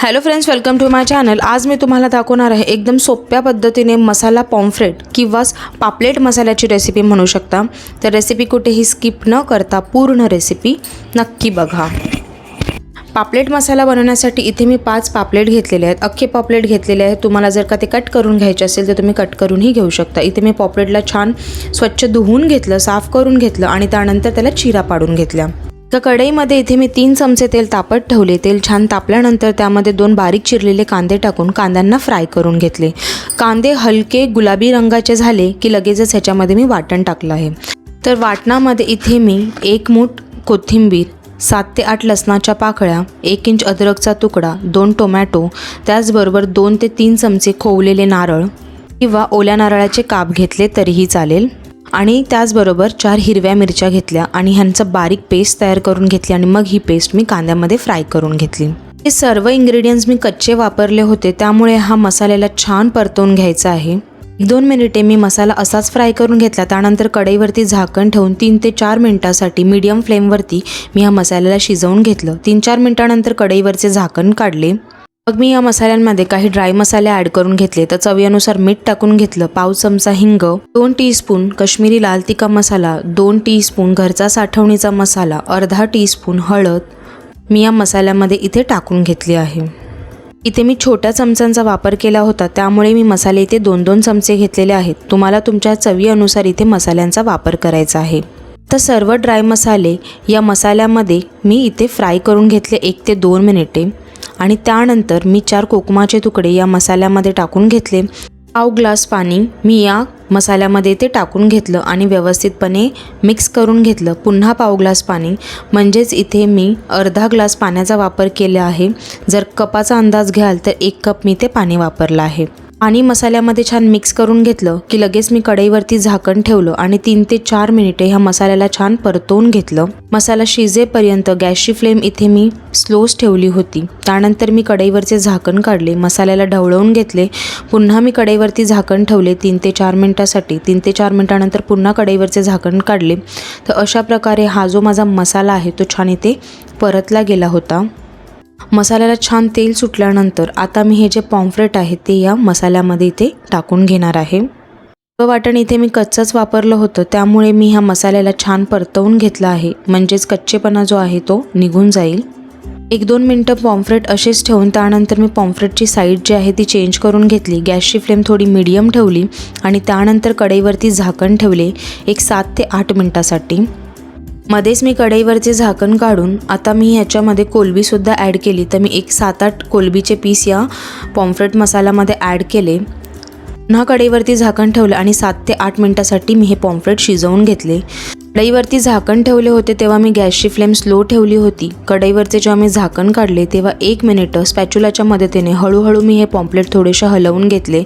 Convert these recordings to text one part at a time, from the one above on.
Hello friends welcome to my channel आज मी तुम्हाला दाखवणार आहे एकदम सोप्या पद्धतीने मसाला पॉम्फ्रेट किंवा पापलेट मसाल्याची रेसिपी म्हणू शकता. तर रेसिपी कुठेही स्किप न करता पूर्ण रेसिपी नक्की बघा. पापलेट मसाला बनवण्यासाठी इथे मी पाच पापलेट घेतलेले आहेत. अख्खे पापलेट घेतलेले आहेत. तुम्हाला जर का ते कट करून घ्यायचे असेल तर तुम्ही कट करूनही घेऊ शकता. इथे मी पॉपलेटला छान स्वच्छ धुवून घेतलं साफ करून घेतलं आणि त्यानंतर त्याला चिरा पाडून घेतल्या. तर कढईमध्ये इथे मी तीन चमचे तेल तापत ठेवले. तेल छान तापल्यानंतर त्यामध्ये दोन बारीक चिरलेले कांदे टाकून कांद्यांना फ्राय करून घेतले. कांदे हलके गुलाबी रंगाचे झाले की लगेचच ह्याच्यामध्ये मी वाटण टाकलं आहे. तर वाटणामध्ये इथे मी एक मूठ कोथिंबीर सात ते आठ लसणाच्या पाकळ्या एक इंच अद्रकचा तुकडा दोन टोमॅटो त्याचबरोबर दोन ते तीन चमचे खोवलेले नारळ किंवा ओल्या नारळाचे काप घेतले तरीही चालेल. आणि त्याचबरोबर चार हिरव्या मिरच्या घेतल्या आणि ह्यांचं बारीक पेस्ट तयार करून घेतली आणि मग ही पेस्ट मी कांद्यामध्ये फ्राय करून घेतली. हे सर्व इंग्रेडियंट्स मी कच्चे वापरले होते त्यामुळे हा मसाल्याला छान परतवून घ्यायचा आहे. एक दोन मिनिटे मी मसाला असाच फ्राय करून घेतला त्यानंतर कढईवरती झाकण ठेवून तीन ते चार मिनटासाठी मीडियम फ्लेमवरती मी ह्या मसाल्याला शिजवून घेतलं. तीन चार मिनटानंतर कढईवरचे झाकण काढले. मग मी या मसाल्यांमध्ये काही ड्राय मसाले ॲड करून घेतले. तर चवीनुसार मीठ टाकून घेतलं. पाव चमचा हिंग दोन टीस्पून कश्मीरी लाल तिखा मसाला दोन टीस्पून घरचा साठवणीचा मसाला अर्धा टीस्पून हळद. मी या मसाल्यामध्ये इथे टाकून घेतली आहे. इथे मी छोट्या चमचांचा वापर केला होता. त्यामुळे मी मसाले इथे दोन दोन चमचे घेतलेले आहेत. तुम्हाला तुमच्या चवीनुसार इथे मसाल्यांचा वापर करायचा आहे. तर सर्व ड्राय मसाले या मसाल्यामध्ये मी इथे फ्राय करून घेतले एक ते दोन मिनिटे. आणि त्यानंतर मी चार कोकमाचे तुकडे या मसाल्यामध्ये टाकून घेतले. पाव ग्लास पाणी मी या मसाल्यामध्ये ते टाकून घेतलं आणि व्यवस्थितपणे मिक्स करून घेतलं. पुन्हा पाव ग्लास पाणी. म्हणजेच इथे मी अर्धा ग्लास पाण्याचा वापर केला आहे. जर कपाचा अंदाज घ्याल तर एक कप मी ते पाणी वापरलं आहे. आणि मसाल्यामध्ये छान मिक्स करून घेतलं की लगेच मी कढईवरती झाकण ठेवलं आणि तीन ते चार मिनिटे ह्या मसाल्याला छान परतवून घेतलं. मसाला शिजेपर्यंत गॅसची फ्लेम इथे मी स्लोच ठेवली होती. त्यानंतर मी कढईवरचे झाकण काढले मसाल्याला ढवळवून घेतले. पुन्हा मी कढईवरती झाकण ठेवले तीन ते चार मिनटासाठी. तीन ते चार मिनटानंतर पुन्हा कढईवरचे झाकण काढले. तर अशा प्रकारे हा जो माझा मसाला आहे तो छान इथे परतला गेला होता. मसाल्याला छान तेल सुटल्यानंतर आता मी हे जे पॉम्फ्रेट आहे ते या मसाल्यामध्ये इथे टाकून घेणार आहे. व वाटण इथे मी कच्चंच वापरलं होतं त्यामुळे मी ह्या मसाल्याला छान परतवून घेतला आहे. म्हणजेच कच्चेपणा जो आहे तो निघून जाईल. एक दोन मिनटं पॉम्फ्रेट असेच ठेवून त्यानंतर मी पॉम्फ्रेटची साईड जी आहे ती चेंज करून घेतली. गॅसची फ्लेम थोडी मिडियम ठेवली आणि त्यानंतर कढईवरती झाकण ठेवले एक सात ते आठ मिनटासाठी. मध्येच मी कढईवरचे झाकण काढून आता मी ह्याच्यामध्ये कोलबीसुद्धा ॲड केली. तर मी एक सात आठ कोलबीचे पीस या पॉम्फ्रेट मसाल्यामध्ये ॲड केले. पुन्हा कढईवरती झाकण ठेवलं आणि सात ते आठ मिनटासाठी मी हे पॉम्फ्रेट शिजवून घेतले. कढईवरती झाकण ठेवले होते तेव्हा मी गॅसची फ्लेम स्लो ठेवली होती. कढईवरचे जेव्हा मी झाकण काढले तेव्हा एक मिनिटं स्पॅच्युलाच्या मदतीने हळूहळू मी हे पॉम्पलेट थोडेसे हलवून घेतले.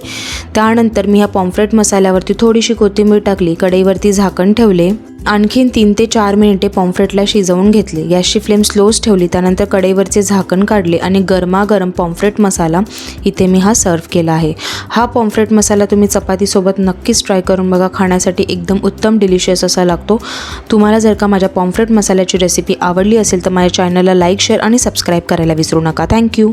त्यानंतर मी ह्या पॉम्पलेट मसाल्यावरती थोडीशी कोथिंबीर टाकली कढईवरती झाकण ठेवले. आणखीन तीन ते चार मिनिटे पॉम्फ्रेटला शिजवून घेतले. गॅसची फ्लेम स्लोच ठेवली त्यानंतर कढईवरचे झाकण काढले आणि गरमागरम पॉम्फ्रेट मसाला इथे मी हा सर्व केला आहे. हा पॉम्फ्रेट मसाला तुम्ही चपातीसोबत नक्कीच ट्राय करून बघा. खाण्यासाठी एकदम उत्तम डिलिशियस असा लागतो. तुम्हाला जर का माझ्या पॉम्फ्रेट मसाल्याची रेसिपी आवडली असेल तर माझ्या चॅनलला लाईक शेअर आणि सबस्क्राईब करायला विसरू नका. थँक्यू